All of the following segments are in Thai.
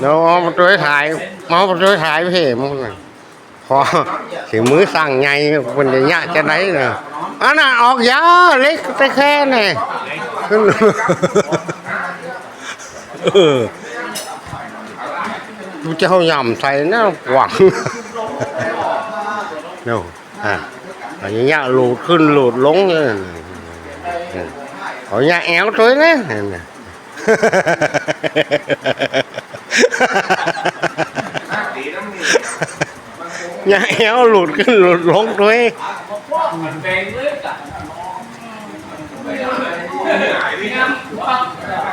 เดี๋ยวเอามาช่วยถ่ายมามาช่วยถ่ายเพ่มึงน่ะพอถึงมือสั่งไงคนจะยะจะไหนเนาะอันน่ะออกยาเล็กแต่แค่นี่ขึ้นเออดูเจ้าย่ำใส่น่าหวังเนาะอะอันนี้ยะหลุดขึ้นหลุดลงเนี่ย เอายะแอวตัวนี้ nhà éo lụt cái lụt lốn đuôi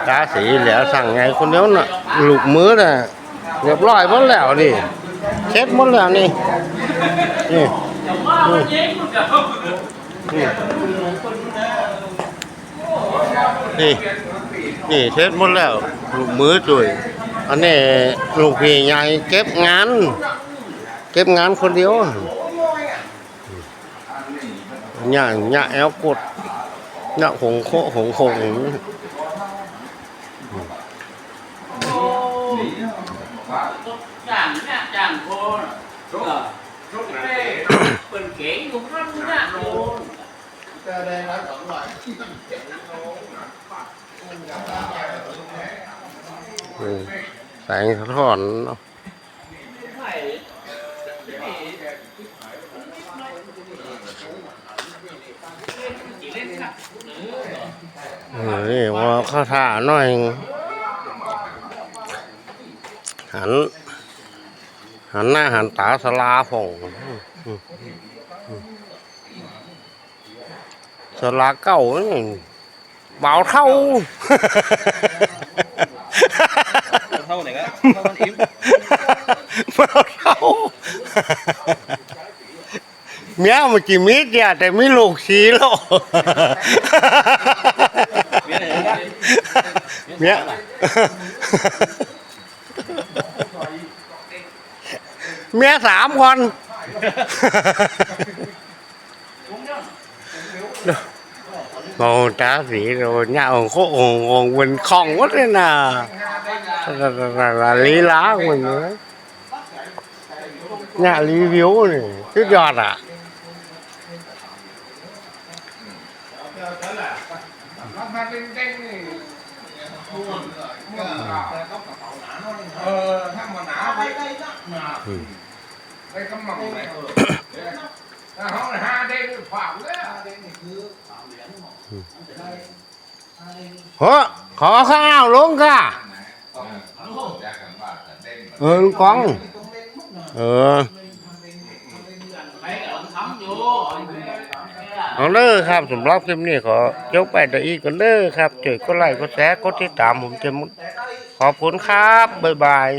cá sĩ lẻ สั่งไงคนเดียวน่ะลูกมือน่ะเรี นี่นี่นี่นี่นี่นี่เช็ดหมดแล้วลูกมือจุยอันนี้ลูกพี่ใหญ่เก็บงาน เก็บงานคนเดียวหน้าหน้าแอลกดหน้าหงโคหงหง chẳng nha chẳng cô Ờ. Ê, Bên kể cũng rất nha luôn อื มแสงสะท้อนเนาะ Phải เออนี่ว่าข้าท่าหน่อย หัน หันหน้าหันตาสลาผงอืมอืม สลาเก่านี่เบาเท่าเท่าไหร่ก็เท่ามันอิ่มเบาเท่าเมียมันกี่มิตรเนี่ยแต่ไม่ลูกสีหรอกเมียไหนก็เมียเมียสามคน Màu trá gì rồi nhà ông khổ ông ông mình không quá thế nào là, là, là, là lý lá của mình nữa nhà lý biếu này chứ giọt à Ờ, vậy Ừ. เฮ้อขอข้าวลงค่ะ เออลุงกอง เออ เอาเลยครับสำหรับคลิปนี้ขอยกไปแต่อีกกัเลยครับเจอก็ไล่ก็แซ่ก็ติดตามผมจะมุดขอบคุณครับ บ๊ายบาย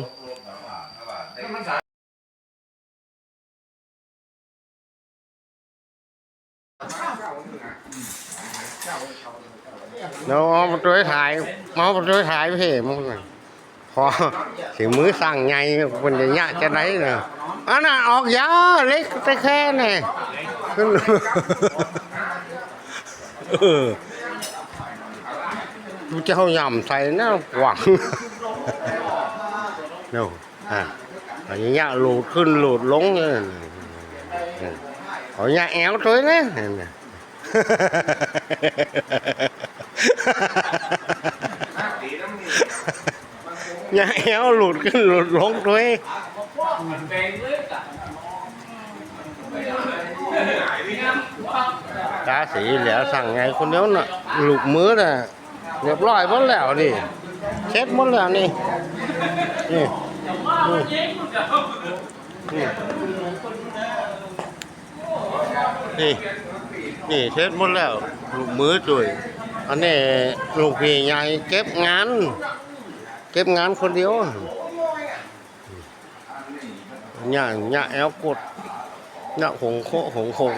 เดี๋ยวเอามาช่วยถ่ายมามาช่วยถ่ายเพ่มึงน่ะพอถึงมือสั่งไงคนจะยะจะไหนเนาะอันน่ะออกยาเล็กแต่แค่เนี่ยขึ้นเออดูเจ้าย่ำใส่น่าหวังเนาะอะอันนี้ยะหลุดขึ้นหลุดลงเนี่ยเอายะแอวตัวนี้ nhà éo lụt cái lụt lốn đuôi Về với cả cá sĩ lẻ สั่งไงคนเดียวน่ะหลูกมือน่ะเรียบร้อยหมดแล้วดิเช็ดหมดแล้วนี่นี่นี่นี่ นี่นี่เช็ดหมดแล้วลูกมือจุยอันนี้ลูกพี่ใหญ่เก็บงาน เก็บงานคนเดียวหน้าหน้าแอลกดหน้าหงโคหงหง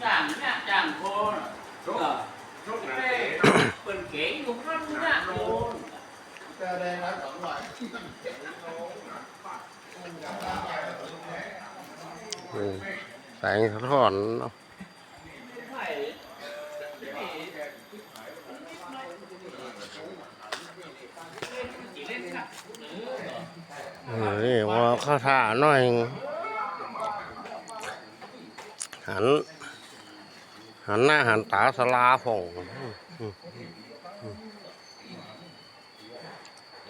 Chẳng nha chẳng cô Ờ. Ê, Bên kể cũng rất nha luôn อื แสงสะท้อนเฮ้ยว่าข้าท่าหน่อยหัน หันหน้าหันตาสลาผง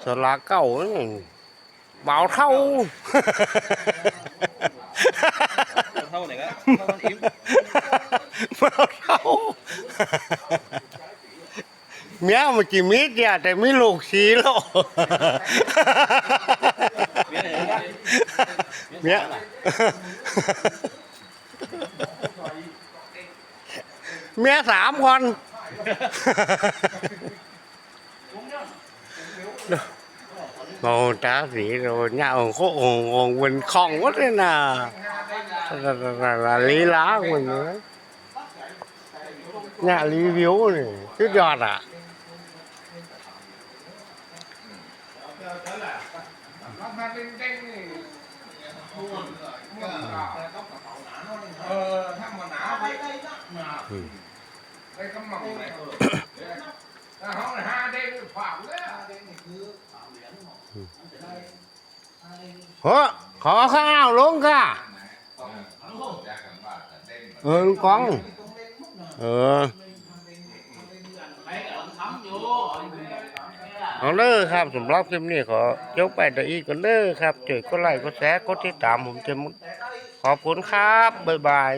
สลาเก่าเนี่ย เบาเท่า เท่าไหนก็เท่ามันอิ่มเบาเท่า เมียมันกี่มิตรเนี่ยแต่ไม่ลูกสีแล้วเบี้ยไหนก็เมียเมียสามคน Ngô trá gì rồi nhà ông có ồn ồn mình không quá thế nào là, là, là, là lý lá của mình nữa nhà lý biếu này chứ giọt à รั เฮ้อขอข้าวลงค่ะเออลุงกอง เออเอาเลยครับสำหรับคลิปนี้ขอยกไปแต่อีก็เลยครับเจอก็ไล่ก็แชร์ก็ติดตามผมเต็มขอบคุณครับ บ๊ายบาย